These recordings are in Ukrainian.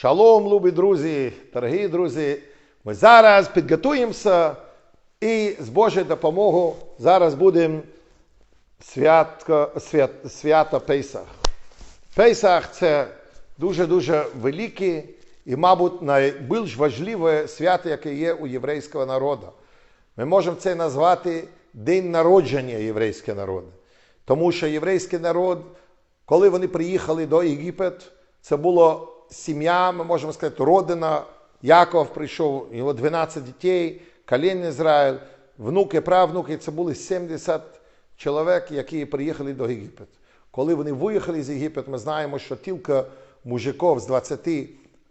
Шалом, любі друзі, дорогі друзі. Ми зараз підготуємося і з Божою допомогою зараз будемо святко, свят, свято Пейсах. Пейсах це дуже-дуже велике і, мабуть, найбільш важливе свято, яке є у єврейського народу. Ми можемо це назвати День народження єврейського народу. Тому що єврейський народ, коли вони приїхали до Єгипет, це було сім'я, ми можемо сказати, родина. Яков прийшов, його 12 дітей, колін Ізраїль, внуки, правнуки, це були 70 чоловік, які приїхали до Єгипет. Коли вони виїхали з Єгипет, ми знаємо, що тільки мужиків з 20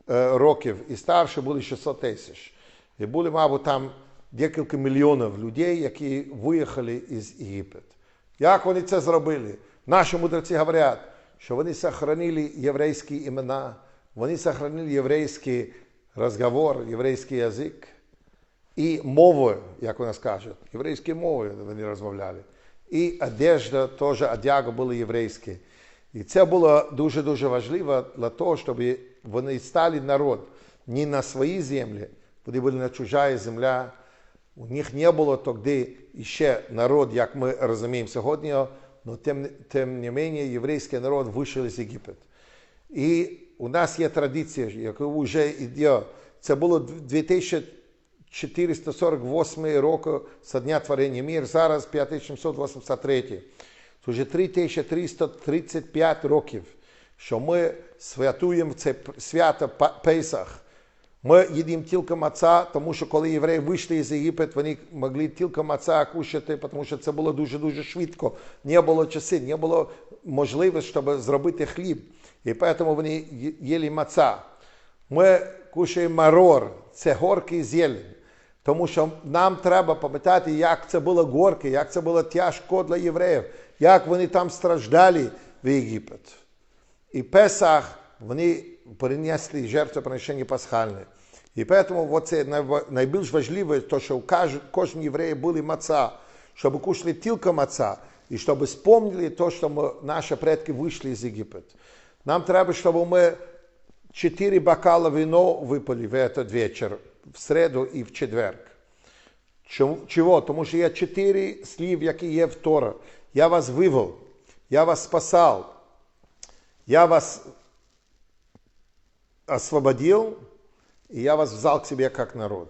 років і старше були 600 тисяч. І були, мабуть, там декілька мільйонів людей, які виїхали із Єгипет. Як вони це зробили? Наші мудреці говорять, що вони сохранили єврейські імена, вони сохранили єврейський розговор, єврейський язик і мови, як у нас кажуть, єврейські мови вони розмовляли. І одежда теж одяга були єврейські. І це було дуже-дуже важливо для того, щоб вони стали народ не на своїй землі, вони були на чужа земля. У них не було тоді ще народ, як ми розуміємо сьогодні, але тим, тим не менше єврейський народ вийшов з Єгипет. І у нас є традиція, яка вже йде. Це було 2448 року з дня творення мір, зараз 5783. Це вже 3335 років, що ми святуємо це свято Пейсах. Ми їдемо тільки маца, тому що коли євреї вийшли з Єгипет, вони могли тільки маца кушати, тому що це було дуже-дуже швидко. Не було часу, не було можливості, щоб зробити хліб. І тому вони їли маца. Ми кушаємо марор, це горький зелень. Тому що нам треба пам'ятати, як це було горьке, як це було тяжко для євреїв, як вони там страждали в Єгипет. І Песах вони перенесли жертвоприношення пасхальне. І тому це найбільш важливе, то, що у кожній євреї були маца, щоб кушали тільки маца, і щоб спомнили то, що наші предки вийшли з Єгипет. Нам треба, щоб ми чотири бокала вино випили в этот вечір, в середу і в четверг. Чого? Тому що є чотири слів, які є в Тора. Я вас вивел, я вас спасав, я вас освободил, и я вас взял к себе как народ.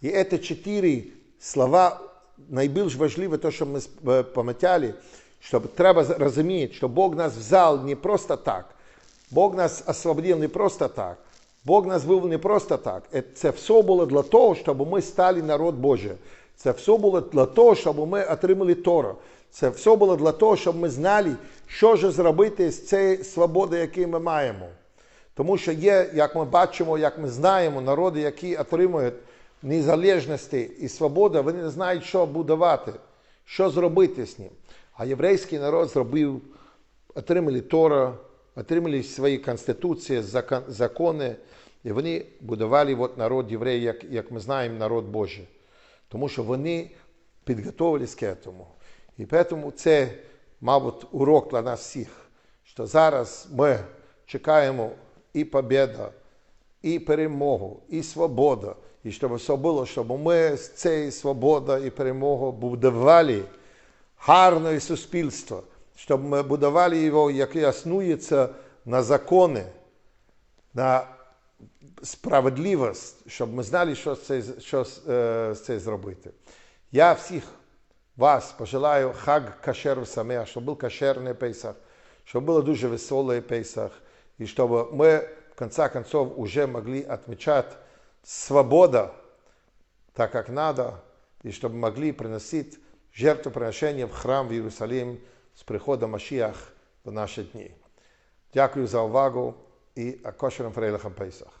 И это четыре слова найбільш важливе, то, що ми пам'ятали, що треба розуміти, що Бог нас взяв не просто так. Бог нас освободив не просто так. Бог нас вивел не просто так. Це все було для того, щоб ми стали народ Божий. Це все було для того, щоб ми отримали Тору. Це все було для того, щоб ми знали, що ж зробити з цією свободою, яку ми маємо. Тому що є, як ми бачимо, як ми знаємо, народи, які отримують незалежності і свободу, вони не знають, що будувати, що зробити з ним. А єврейський народ зробив, отримали Тора, отримали свої конституції, закони, і вони будували от народ євреїв, як, як ми знаємо, народ Божий. Тому що вони підготовились к цьому. І тому це, мабуть, урок для нас всіх, що зараз ми чекаємо і победа, і перемогу, і свобода. І щоб все було, щоб ми з цієї свободи і перемоги будували гарне суспільство, щоб ми будували його, яке основується на закони, на справедливість, щоб ми знали, що це, що з це зробити. Я всіх вас пожелаю хаг кашер самех, щоб був кашерний Пейсах, щоб було дуже веселий Пейсах, и чтобы мы, в конце концов, уже могли отмечать свобода так, как надо, и чтобы могли приносить жертвоприношения в храм в Иерусалим с приходом Машиах в наші дні. Дякую за увагу і Акошером Фрейлахам Пейсах.